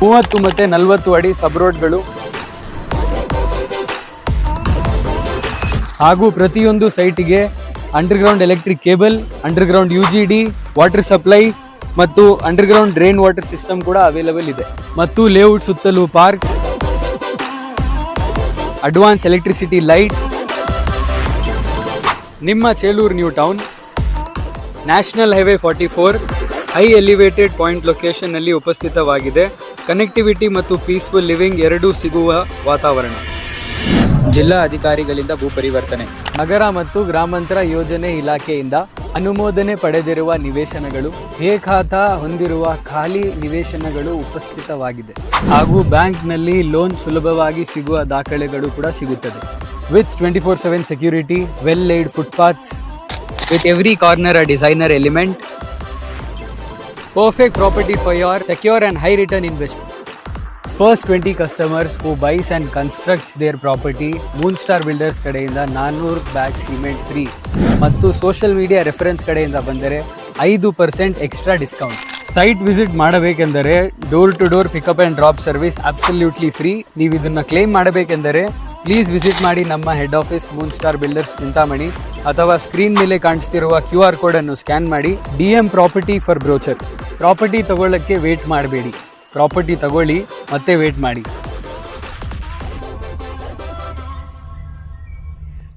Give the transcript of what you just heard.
ಮೂವತ್ತು ಮತ್ತೆ ನಲವತ್ತು ಅಡಿ ಸಬ್ ರೋಡ್ಗಳು ಹಾಗೂ ಪ್ರತಿಯೊಂದು ಸೈಟಿಗೆ underground electric cable, underground U G D, water supply ಮತ್ತು ಅಂಡರ್ಗ್ರೌಂಡ್ ಡ್ರೈನ್ ವಾಟರ್ ಸಿಸ್ಟಮ್ ಕೂಡ ಅವೈಲಬಲ್ ಇದೆ. ಮತ್ತು ಲೇಔಟ್ ಸುತ್ತಲೂ ಪಾರ್ಕ್ಸ್, ಅಡ್ವಾನ್ಸ್ ಎಲೆಕ್ಟ್ರಿಸಿಟಿ ಲೈಟ್ಸ್. ನಿಮ್ಮ Chelur new town, national highway forty four. High elevated point ಲೊಕೇಶನ್ನಲ್ಲಿ ಉಪಸ್ಥಿತವಾಗಿದೆ. ಕನೆಕ್ಟಿವಿಟಿ ಮತ್ತು ಪೀಸ್ಫುಲ್ ಲಿವಿಂಗ್ ಎರಡೂ ಸಿಗುವ ವಾತಾವರಣ. ಜಿಲ್ಲಾ ಅಧಿಕಾರಿಗಳಿಂದ ಭೂ ಪರಿವರ್ತನೆ ನಗರ ಮತ್ತು ಗ್ರಾಮಾಂತರ ಯೋಜನೆ ಇಲಾಖೆಯಿಂದ ಅನುಮೋದನೆ ಪಡೆದಿರುವ ನಿವೇಶನಗಳು ಹೇ ಖಾತಾ ಹೊಂದಿರುವ ಖಾಲಿ ನಿವೇಶನಗಳು ಉಪಸ್ಥಿತವಾಗಿದೆ. ಹಾಗೂ ಬ್ಯಾಂಕ್ನಲ್ಲಿ ಲೋನ್ ಸುಲಭವಾಗಿ ಸಿಗುವ ದಾಖಲೆಗಳು ಕೂಡ ಸಿಗುತ್ತದೆ. With twenty four seven security well laid footpaths. With every corner a designer element perfect property for your secure and high return investment. First twenty customers who buys and constructs their property moon star builders ಕಡೆಯಿಂದ ನಾನ್ನೂರು bag cement free ಮತ್ತು social media reference ಕಡೆಯಿಂದ ಬಂದರೆ ಐದು percent extra discount site visit ಮಾಡಬೇಕೆಂದರೆ door to door pickup and drop service absolutely free ನೀವು ಇದನ್ನು claim ಮಾಡಬೇಕೆಂದರೆ ಪ್ಲೀಸ್ ವಿಸಿಟ್ ಮಾಡಿ ನಮ್ಮ head office moon star builders Chintamani, ಅಥವಾ ಸ್ಕ್ರೀನ್ ಮೇಲೆ ಕಾಣಿಸ್ತಿರುವ ಕ್ಯೂ ಆರ್ ಕೋಡನ್ನು ಸ್ಕ್ಯಾನ್ ಮಾಡಿ D M property for brochure property ತಗೊಳ್ಳೋಕ್ಕೆ wait ಮಾಡಬೇಡಿ. ಪ್ರಾಪರ್ಟಿ ತಗೊಳ್ಳಿ, ಮತ್ತೆ ವೇಟ್ ಮಾಡಿ.